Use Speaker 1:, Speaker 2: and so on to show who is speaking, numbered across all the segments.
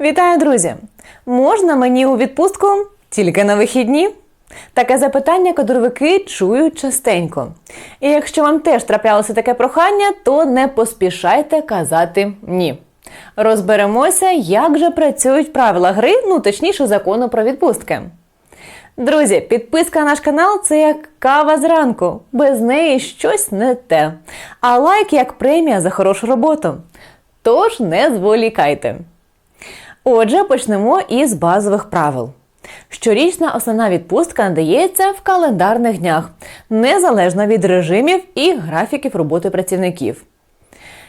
Speaker 1: Вітаю, друзі! Можна мені у відпустку тільки на вихідні? Таке запитання кадровики чують частенько. І якщо вам теж траплялося таке прохання, то не поспішайте казати ні. Розберемося, як же працюють правила гри, ну точніше закону про відпустки. Друзі, підписка на наш канал це як кава зранку. Без неї щось не те. А лайк як премія за хорошу роботу. Тож не зволікайте. Отже, почнемо із базових правил. Щорічна основна відпустка надається в календарних днях, незалежно від режимів і графіків роботи працівників.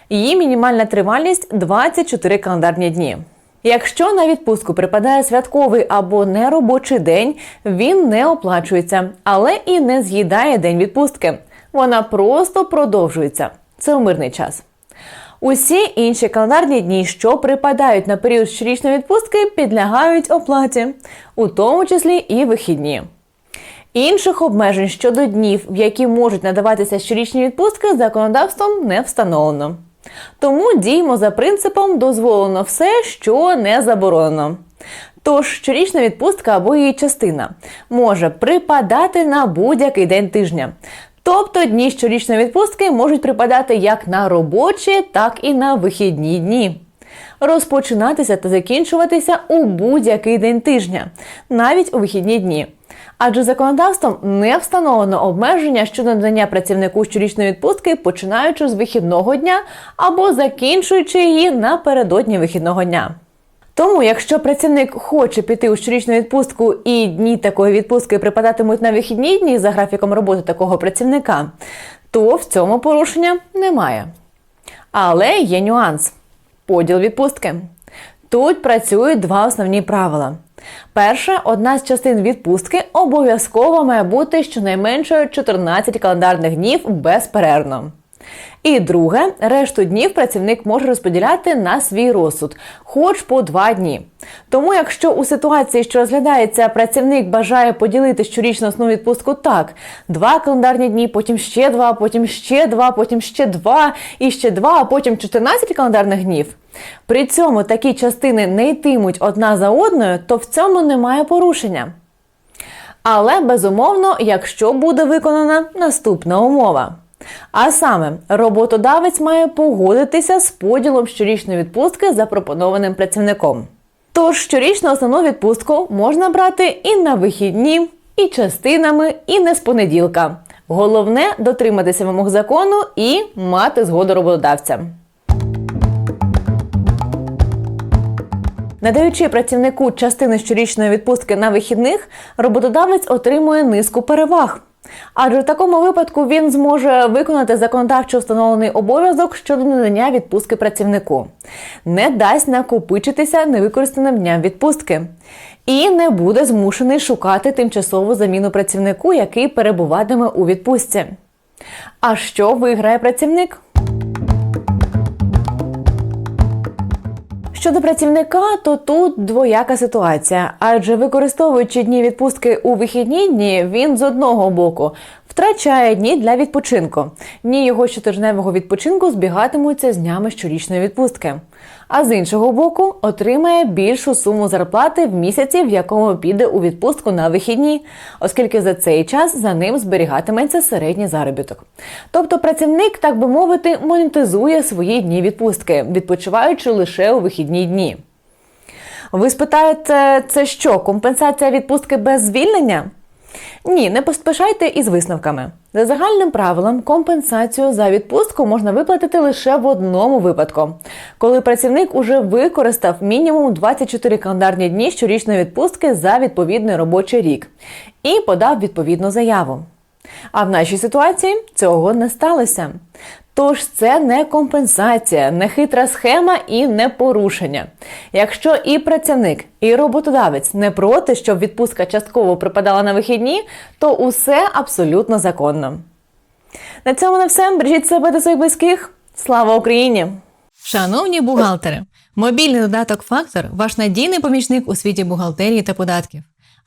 Speaker 1: Її мінімальна тривалість 24 календарні дні. Якщо на відпустку припадає святковий або неробочий день, він не оплачується, але і не з'їдає день відпустки. Вона просто продовжується. Це у мирний час. Усі інші календарні дні, що припадають на період щорічної відпустки, підлягають оплаті, у тому числі і вихідні. Інших обмежень щодо днів, в які можуть надаватися щорічні відпустки, законодавством не встановлено. Тому діємо за принципом дозволено все, що не заборонено. Тож щорічна відпустка або її частина може припадати на будь-який день тижня. Тобто дні щорічної відпустки можуть припадати як на робочі, так і на вихідні дні. Розпочинатися та закінчуватися у будь-який день тижня, навіть у вихідні дні. Адже законодавством не встановлено обмеження щодо надання працівнику щорічної відпустки, починаючи з вихідного дня або закінчуючи її напередодні вихідного дня. Тому, якщо працівник хоче піти у щорічну відпустку і дні такої відпустки припадатимуть на вихідні дні за графіком роботи такого працівника, то в цьому порушення немає. Але є нюанс поділ відпустки. Тут працюють два основні правила. Перше, одна з частин відпустки обов'язково має бути щонайменше 14 календарних днів безперервно. І друге, решту днів працівник може розподіляти на свій розсуд, хоч по два дні. Тому, якщо у ситуації, що розглядається, працівник бажає поділити щорічну основну відпустку так: два календарні дні, потім ще два, потім ще два, потім ще два, і ще два, а потім 14 календарних днів. При цьому такі частини не йтимуть одна за одною, то в цьому немає порушення. Але безумовно, якщо буде виконана наступна умова. А саме, роботодавець має погодитися з поділом щорічної відпустки запропонованим працівником. Тож щорічну основну відпустку можна брати і на вихідні, і частинами, і не з понеділка. Головне дотриматися вимог закону і мати згоду роботодавця. Надаючи працівнику частини щорічної відпустки на вихідних, роботодавець отримує низку переваг. Адже в такому випадку він зможе виконати законодавчо встановлений обов'язок щодо надання відпустки працівнику, не дасть накопичитися невикористаним дням відпустки і не буде змушений шукати тимчасову заміну працівнику, який перебуватиме у відпустці. А що виграє працівник? Щодо працівника, то тут двояка ситуація, адже використовуючи дні відпустки у вихідні дні, він з одного боку втрачає дні для відпочинку. Дні його щотижневого відпочинку збігатимуться з днями щорічної відпустки. А з іншого боку, отримає більшу суму зарплати в місяці, в якому піде у відпустку на вихідні, оскільки за цей час за ним зберігатиметься середній заробіток. Тобто працівник, так би мовити, монетизує свої дні відпустки, відпочиваючи лише у вихідні дні. Ви спитаєте, це що, компенсація відпустки без звільнення? Ні, не поспішайте із висновками. За загальним правилом, компенсацію за відпустку можна виплатити лише в одному випадку, коли працівник уже використав мінімум 24 календарні дні щорічної відпустки за відповідний робочий рік і подав відповідну заяву. А в нашій ситуації цього не сталося. Тож це не компенсація, не хитра схема і не порушення. Якщо і працівник, і роботодавець не проти, щоб відпустка частково припадала на вихідні, то усе абсолютно законно. На цьому на все. Бережіть себе та своїх близьких. Слава Україні!
Speaker 2: Шановні бухгалтери, мобільний додаток Фактор ваш надійний помічник у світі бухгалтерії та податків.